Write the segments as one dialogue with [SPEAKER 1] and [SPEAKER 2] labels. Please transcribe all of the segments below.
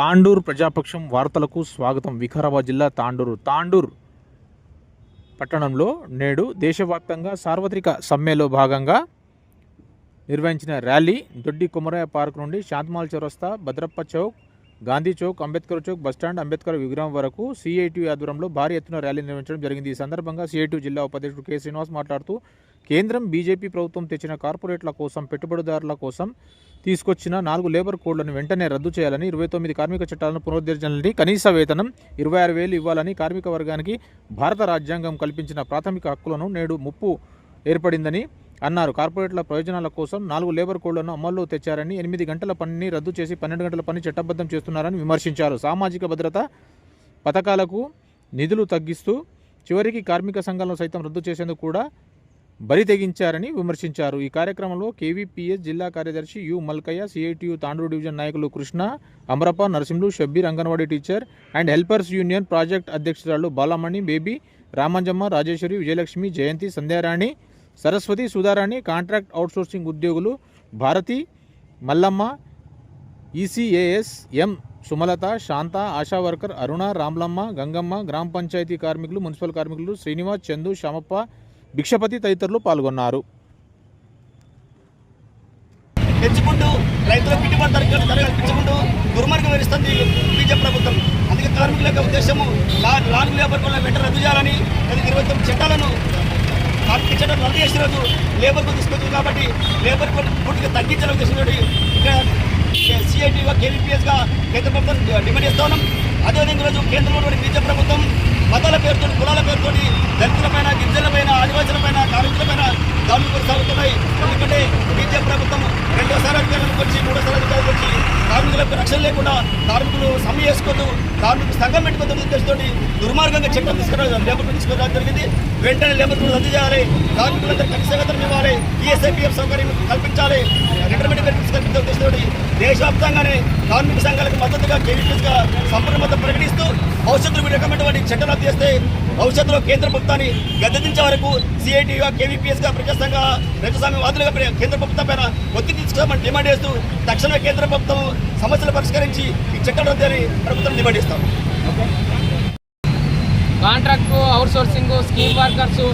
[SPEAKER 1] తాండూర్ ప్రజాపక్షం వార్తలకు స్వాగతం. వికారాబాద్ జిల్లా తాండూరు. తాండూర్ పట్టణంలో నేడు దేశవ్యాప్తంగా సార్వత్రిక సమ్మెలో భాగంగా నిర్వహించిన ర్యాలీ దొడ్డి కుమరయ్య పార్క్ నుండి శాంతమాల్ చౌరస్తా భద్రప్ప చౌక్ గాంధీ చౌక్ అంబేద్కర్ చౌక్ బస్టాండ్ అంబేద్కర్ విగ్రహం వరకు సిఐటి ఆధ్వర్యంలో భారీ ఎత్తున ర్యాలీ నిర్వహించడం జరిగింది. ఈ సందర్భంగా సిఐటి జిల్లా ఉపాధ్యక్షుడు కె శ్రీనివాస్ మాట్లాడుతూ కేంద్రం బీజేపీ ప్రభుత్వం తెచ్చిన కార్పొరేట్ల కోసం పెట్టుబడిదారుల కోసం తీసుకొచ్చిన నాలుగు లేబర్ కోడ్లను వెంటనే రద్దు చేయాలని ఇరవై తొమ్మిది కార్మిక చట్టాలను పునరుద్ధరించాలని కనీస వేతనం ఇరవై ఆరు వేలు ఇవ్వాలని కార్మిక వర్గానికి భారత రాజ్యాంగం కల్పించిన ప్రాథమిక హక్కులను నేడు ముప్పు ఏర్పడిందని అన్నారు. కార్పొరేట్ల ప్రయోజనాల కోసం నాలుగు లేబర్ కోడ్లను అమల్లో తెచ్చారని ఎనిమిది గంటల పనిని రద్దు చేసి పన్నెండు గంటల పని చట్టబద్ధం చేస్తున్నారని విమర్శించారు. సామాజిక భద్రత పథకాలకు నిధులు తగ్గిస్తూ చివరికి కార్మిక సంఘాలను సైతం రద్దు చేసేందుకు కూడా బరి తెగించారని విమర్శించారు. ఈ కార్యక్రమంలో కేవీపీఎస్ జిల్లా కార్యదర్శి U. Malkaiah CITU Tandur division నాయకులు Krishna Amarappa Narasimhulu Shabbir anganwadi teacher and helpers union project అధ్యక్షురాలు Balamani baby Ramanjamma Rajeshwari Vijayalakshmi Jayanthi Sandhyarani Saraswathi Sudharani contract outsourcing ఉద్యోగులు Bharathi Mallamma ECAS M Sumalatha Shantha ASHA worker Aruna Ramlamma Gangamma గ్రామ పంచాయతీ కార్మికులు మున్సిపల్ కార్మికులు శ్రీనివాస్ చందు శ్యామప్ప భిక్షపతి తదితరులు పాల్గొన్నారు.
[SPEAKER 2] పెంచుకుంటూ రైతుల గిట్టుబాటు ధర ధర దుర్మార్గం బీజేపీ ప్రభుత్వం. అందుకే కార్మికుల యొక్క ఉద్దేశము లా- లాంగ్ లేబర్ వల్ల వెంట రద్దు చేయాలని అది ఇరవై తొమ్మిది చట్టాలను కార్మిక రద్దు చేసిన రోజు లేబర్ కోడ్ తీసుకొచ్చింది కాబట్టి లేబర్ కోడ్ పూర్తిగా తగ్గించడం ఉద్దేశంతో ఇక్కడ సిఐటీగా కేవీపీఎస్గా కేంద్ర ప్రభుత్వం డిమాండ్ చేస్తా ఉన్నాం. అదేవిధంగా ఈరోజు కేంద్రంలో బీజేపీ ప్రభుత్వం మతాల పేరుతో కులాల పేరుతో దళితులపైన గిరిజనులపైన ఆదివాసులపైన కార్మికులపైన దాడులు కొనసాగుతున్నాయి. ఎందుకంటే బీజేపీ ప్రభుత్వం రెండోసారి అధికారులకు వచ్చి మూడోసారి అధికారులకు వచ్చి కార్మికులకు రక్షణ లేకుండా కార్మికులు సమ్మె చేసుకోవద్దు కార్మికులు సంఘం పెట్టుకోవద్దు ఉద్దేశంతో దుర్మార్గంగా చట్టం తీసుకురావడం లేబర్ తీసుకురావడం జరిగింది. వెంటనే లేబర్ రద్దు చేయాలి. కార్మికులందరూ కనీస ఇవ్వాలి. ఈఎస్ఐపీఎఫ్ సౌకర్యం కల్పించాలి. రిటైర్మెంట్ బెనిఫిట్స్ కల్పించే ఉద్దేశంతో దేశవ్యాప్తంగానే కార్మిక సంఘాలకు మద్దతుగా కేవీపీఎస్గా సంపూర్ణ మద్దతు భవిష్యత్తులో మీరు రకమైనటువంటి చట్టం రద్దు చేస్తే భవిష్యత్తులో కేంద్ర ప్రభుత్వాన్ని గద్దెదించే వరకు సిఐటిగా కేవీపీఎస్గా ప్రజాసంఘ ప్రజాస్వామ్య వాదులుగా కేంద్ర ప్రభుత్వం పైన ఒత్తిడి తీసుకోమని డిమాండ్ చేస్తూ తక్షణమే కేంద్ర ప్రభుత్వం సమస్యలు పరిష్కరించి ఈ చట్టం రద్దు అని ప్రభుత్వం డిమాండ్ చేస్తాం.
[SPEAKER 3] కాంట్రాక్టు అవుట్సోర్సింగ్ స్కీమ్ వర్కర్స్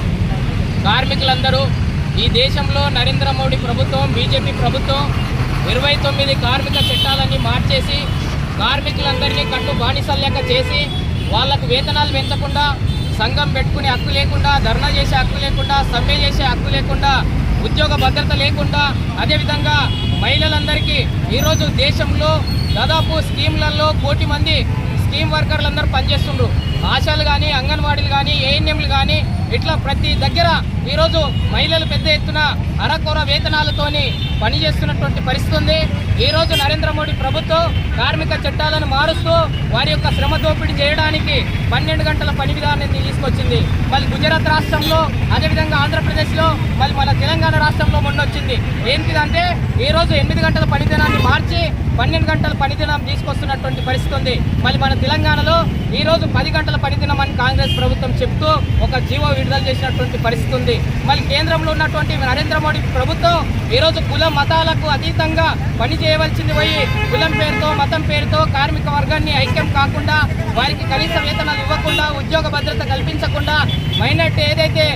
[SPEAKER 3] కార్మికులందరూ ఈ దేశంలో నరేంద్ర మోడీ ప్రభుత్వం బీజేపీ ప్రభుత్వం ఇరవై తొమ్మిది కార్మిక చట్టాలన్నీ మార్చేసి కార్మికులందరినీ కట్టు బానిసల్లేక చేసి వాళ్ళకు వేతనాలు పెంచకుండా సంఘం పెట్టుకునే హక్కు లేకుండా ధర్నా చేసే హక్కు లేకుండా సమ్మె చేసే హక్కు లేకుండా ఉద్యోగ భద్రత లేకుండా అదేవిధంగా మహిళలందరికీ ఈరోజు దేశంలో దాదాపు స్కీమ్లలో కోటి మంది స్కీమ్ వర్కర్లందరూ పనిచేస్తుండ్రు. ఆశాలు కానీ అంగన్వాడీలు కానీ ఏఎన్ఎంలు కానీ ఇట్లా ప్రతి దగ్గర ఈరోజు మహిళలు పెద్ద ఎత్తున అరకొర వేతనాలతోని పనిచేస్తున్నటువంటి పరిస్థితి ఉంది. ఈరోజు నరేంద్ర మోడీ ప్రభుత్వం కార్మిక చట్టాలను మారుస్తూ వారి యొక్క శ్రమ దోపిడీ చేయడానికి పన్నెండు గంటల పని విధానాన్ని తీసుకొచ్చింది. మళ్ళీ గుజరాత్ రాష్ట్రంలో అదేవిధంగా ఆంధ్రప్రదేశ్లో మళ్ళీ తెలంగాణ రాష్ట్రంలో మొన్న వచ్చింది. ఏంటిదంటే ఈరోజు ఎనిమిది గంటల పనిదినాన్ని మార్చి పన్నెండు గంటల పనిదినం తీసుకొస్తున్నటువంటి పరిస్థితి ఉంది. మళ్ళీ మన తెలంగాణలో ఈరోజు పది గంటల పనిదినం అని కాంగ్రెస్ ప్రభుత్వం చెప్తూ ఒక జీవో విడుదల చేసినటువంటి పరిస్థితి ఉంది. మళ్ళీ కేంద్రంలో ఉన్నటువంటి నరేంద్ర మోడీ ప్రభుత్వం ఈరోజు కుల మతాలకు అతీతంగా పని చేయవలసింది పోయి కులం పేరుతో మతం పేరుతో కార్మిక వర్గాన్ని ఐక్యం కాకుండా వారికి కనీస వేతనాలు ఇవ్వకుండా ఉద్యోగ భద్రత కల్పించకుండా మైనట్ ఏదైతే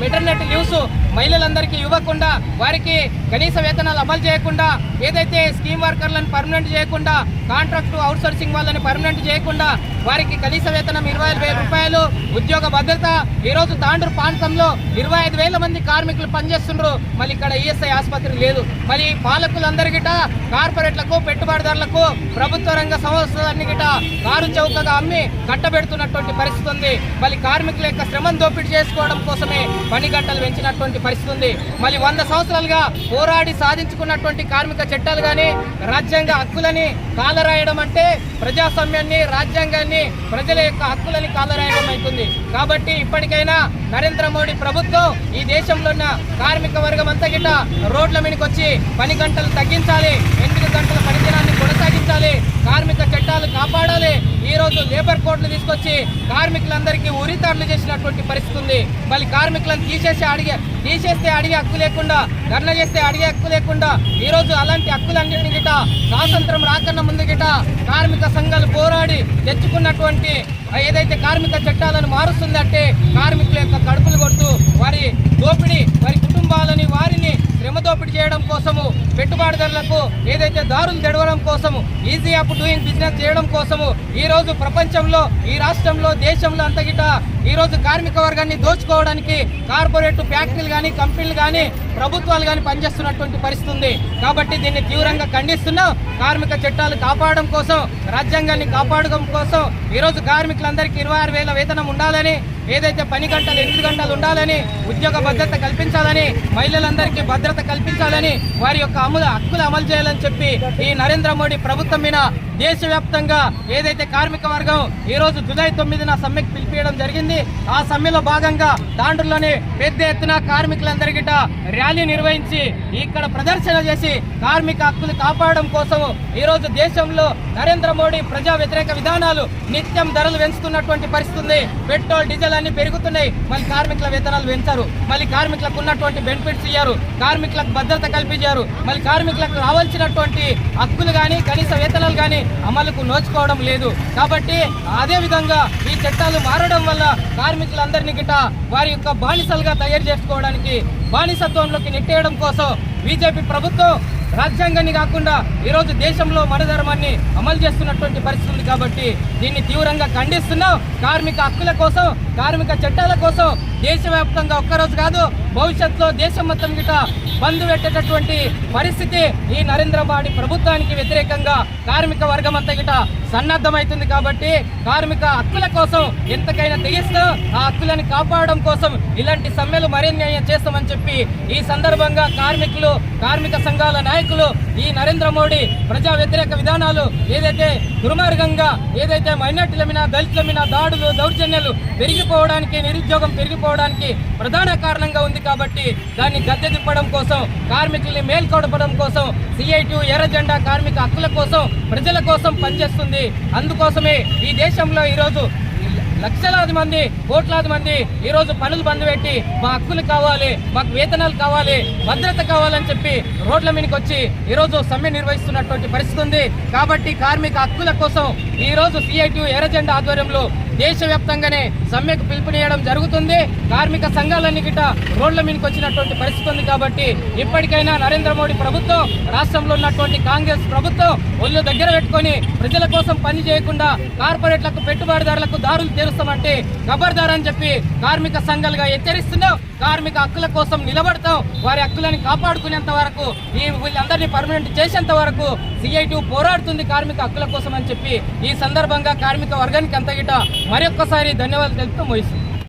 [SPEAKER 3] మెటర్నెట్ లీవ్స్ మహిళలందరికీ ఇవ్వకుండా వారికి కనీస వేతనాలు అమలు చేయకుండా ఏదైతే స్కీమ్ వర్కర్లను పర్మనెంట్ చేయకుండా కాంట్రాక్ట్ అవుట్సోర్సింగ్ వాళ్ళని పర్మనెంట్ చేయకుండా వారికి కనీస వేతనం ఇరవై ఐదు వేల రూపాయలు ఉద్యోగ భద్రత. ఈరోజు తాండ్రు తాండూరు ప్రాంతంలో ఇరవై ఐదు వేల మంది కార్మికులు పనిచేస్తుండ్రు. మళ్ళీ ఇక్కడ ఈఎస్ఐ ఆసుపత్రి లేదు. మరి పాలకులందరి గిట కార్పొరేట్లకు పెట్టుబడిదారులకు ప్రభుత్వ రంగ సంస్థలన్నీ గిట కారు చౌకగా అమ్మి కట్టబెడుతున్నటువంటి పరిస్థితి ఉంది. మళ్ళీ కార్మికుల యొక్క శ్రమను దోపిడీ చేసుకోవడం కోసమే పని గంటలు పెంచినటువంటి పరిస్థితి ఉంది. మళ్ళీ వంద సంవత్సరాలుగా పోరాడి సాధించుకున్నటువంటి కార్మిక చట్టాలు కానీ రాజ్యాంగ హక్కులని కాలరాయడం అంటే ప్రజాస్వామ్యాన్ని రాజ్యాంగాన్ని ప్రజల యొక్క హక్కులని కాలరాయడం అవుతుంది. కాబట్టి ఇప్పటికైనా నరేంద్ర మోడీ ప్రభుత్వం ఈ దేశంలో ఉన్న కార్మిక వర్గం అంతా గిట్ట రోడ్ల మీదకి వచ్చి పని గంటలు తగ్గించాలి ఎనిమిది గంటల పనిదినాన్ని కొనసాగించాలి కార్మిక చట్టాలు కాపాడాలి ఈరోజు లేబర్ కోడ్లు తీసుకొచ్చి కార్మికులందరికీ ఉరితాడులు చేసినటువంటి పరిస్థితి ఉంది. మళ్ళీ కార్మికులను తీసేసి అడిగే తీసేస్తే అడిగే హక్కు లేకుండా ధర్నా చేస్తే అడిగే హక్కు లేకుండా ఈరోజు అలాంటి హక్కులన్నింటినీ గిట స్వాతంత్రం రాకన్నా ముందు గిట కార్మిక సంఘాలు పోరాడి తెచ్చుకున్నటువంటి ఏదైతే కార్మిక చట్టాలను మారుస్తుందంటే కార్మికుల యొక్క కడుపులు కొడుతూ వారి దోపిడీ వారి కుటుంబాలని వారిని శ్రమ చేయడం కోసము పెట్టుబడిదారులకు ఏదైతే దారులు తెడవడం కోసము ఈజీ అప్ డూయింగ్ బిజినెస్ చేయడం కోసము ఈ రోజు ప్రపంచంలో ఈ రాష్ట్రంలో దేశంలో అంతగిట ఈ రోజు కార్మిక వర్గాన్ని దోచుకోవడానికి కార్పొరేట్ ఫ్యాక్టరీలు కానీ కంపెనీలు కానీ ప్రభుత్వాలు కానీ పనిచేస్తున్నటువంటి పరిస్థితి ఉంది. కాబట్టి దీన్ని తీవ్రంగా ఖండిస్తున్నాం కార్మిక చట్టాలు కాపాడడం కోసం రాజ్యాంగాన్ని కాపాడడం కోసం ఈరోజు కార్మికులందరికీ ఇరవై ఆరు వేల వేతనం ఉండాలని ఏదైతే పని గంటలు ఎనిమిది గంటలు ఉండాలని ఉద్యోగ భద్రత కల్పించాలని మహిళలందరికీ భద్రత కల్పించాలని వారి యొక్క అమలు హక్కులు అమలు చేయాలని చెప్పి ఈ నరేంద్ర మోడీ ప్రభుత్వం మీద దేశవ్యాప్తంగా ఏదైతే కార్మిక వర్గం ఈ రోజు జులై తొమ్మిదిన సమ్మెకు పిలిపియడం జరిగింది ఆ సమ్మెలో భాగంగా దాండ్రులోని పెద్ద ఎత్తున కార్మికులందరికిట ర్యాలీ నిర్వహించి ఇక్కడ ప్రదర్శన చేసి కార్మిక హక్కులు కాపాడడం కోసం ఈ రోజు దేశంలో నరేంద్ర మోడీ ప్రజా వ్యతిరేక విధానాలు నిత్యం ధరలు పెంచుతున్నటువంటి పరిస్థితి పెట్రోల్ డీజిల్ అన్ని పెరుగుతున్నాయి. మళ్ళీ కార్మికుల వేతనాలు పెంచారు. మళ్ళీ కార్మికులకు ఉన్నటువంటి బెనిఫిట్స్ ఇయ్యారు. కార్మికులకు భద్రత కల్పించారు. మళ్ళీ కార్మికులకు రావాల్సినటువంటి హక్కులు కానీ కనీస వేతనాలు కానీ అమలుకు నోచుకోవడం లేదు. కాబట్టి అదే విధంగా ఈ చట్టాలు మారడం వల్ల కార్మికులందరినీ గిట వారి యొక్క బానిసలుగా తయారు చేసుకోవడానికి బానిసత్వంలోకి నెట్టేయడం కోసం బీజేపీ ప్రభుత్వం రాజ్యాంగాన్ని కాకుండా ఈరోజు దేశంలో మనధర్మాన్ని అమలు చేస్తున్నటువంటి పరిస్థితి ఉంది కాబట్టి దీన్ని తీవ్రంగా ఖండిస్తున్నాం. కార్మిక హక్కుల కోసం కార్మిక చట్టాల కోసం దేశవ్యాప్తంగా ఒక్కరోజు కాదు భవిష్యత్తులో దేశం మొత్తం గిట బంధు పెట్టేటటువంటి పరిస్థితి ఈ నరేంద్ర మోడీ ప్రభుత్వానికి వ్యతిరేకంగా కార్మిక వర్గం అంతా గిట సన్నద్ధమవుతుంది కాబట్టి కార్మిక హక్కుల కోసం ఎంతకైనా తెగిస్తాం. ఆ హక్కులను కాపాడడం కోసం ఇలాంటి సమ్మెలు మరిన్ని చేస్తామని చెప్పి ఈ సందర్భంగా కార్మికులు కార్మిక సంఘాల నాయకులు ఈ నరేంద్ర మోడీ ప్రజా వ్యతిరేక విధానాలు ఏదైతే దుర్మార్గంగా ఏదైతే మైనార్టీల మీద దళితుల మీద దాడులు దౌర్జన్యాలు పెరిగిపోవడానికి నిరుద్యోగం పెరిగిపోవడానికి ప్రధాన కారణంగా ఉంది కాబట్టి దాన్ని గద్దె తిప్పడం కోసం కార్మికుల్ని మేల్కొడపడం కోసం సిఐటి ఎర్ర జెండా కార్మిక హక్కుల కోసం ప్రజల కోసం పనిచేస్తుంది. అందుకోసమే ఈ దేశంలో ఈరోజు లక్షలాది మంది కోట్లాది మంది ఈ రోజు పనులు బంద్ పెట్టి మా హక్కులు కావాలి మాకు వేతనాలు కావాలి భద్రత కావాలని చెప్పి రోడ్ల మీదకి వచ్చి ఈ రోజు సమ్మె నిర్వహిస్తున్నటువంటి పరిస్థితి ఉంది. కాబట్టి కార్మిక హక్కుల కోసం ఈ రోజు సిఐటి ఎర్రజెండా ఆధ్వర్యంలో దేశవ్యాప్తంగానే సమ్మెకు పిలుపునియడం జరుగుతుంది. కార్మిక సంఘాలన్నీ గిట రోడ్ల మీదకి వచ్చినటువంటి పరిస్థితి ఉంది కాబట్టి ఇప్పటికైనా నరేంద్ర మోడీ ప్రభుత్వం రాష్ట్రంలో ఉన్నటువంటి కాంగ్రెస్ ప్రభుత్వం ఒళ్ళు దగ్గర పెట్టుకొని ప్రజల కోసం పని చేయకుండా కార్పొరేట్లకు పెట్టుబడిదారులకు దారులు తెరుస్తామంటే ఖబర్దార్ అని చెప్పి కార్మిక సంఘాలుగా హెచ్చరిస్తున్నాం. కార్మిక హక్కుల కోసం నిలబడతాం. వారి హక్కులను కాపాడుకునేంత వరకు ఈ వీళ్ళందరినీ పర్మనెంట్ చేసేంత వరకు సిఐటి పోరాడుతుంది కార్మిక హక్కుల కోసం అని చెప్పి ఈ సందర్భంగా కార్మిక వర్గానికి అంతగిట మరొక్కసారి ధన్యవాదాలు తెలుపుతూ ముగిస్తుంది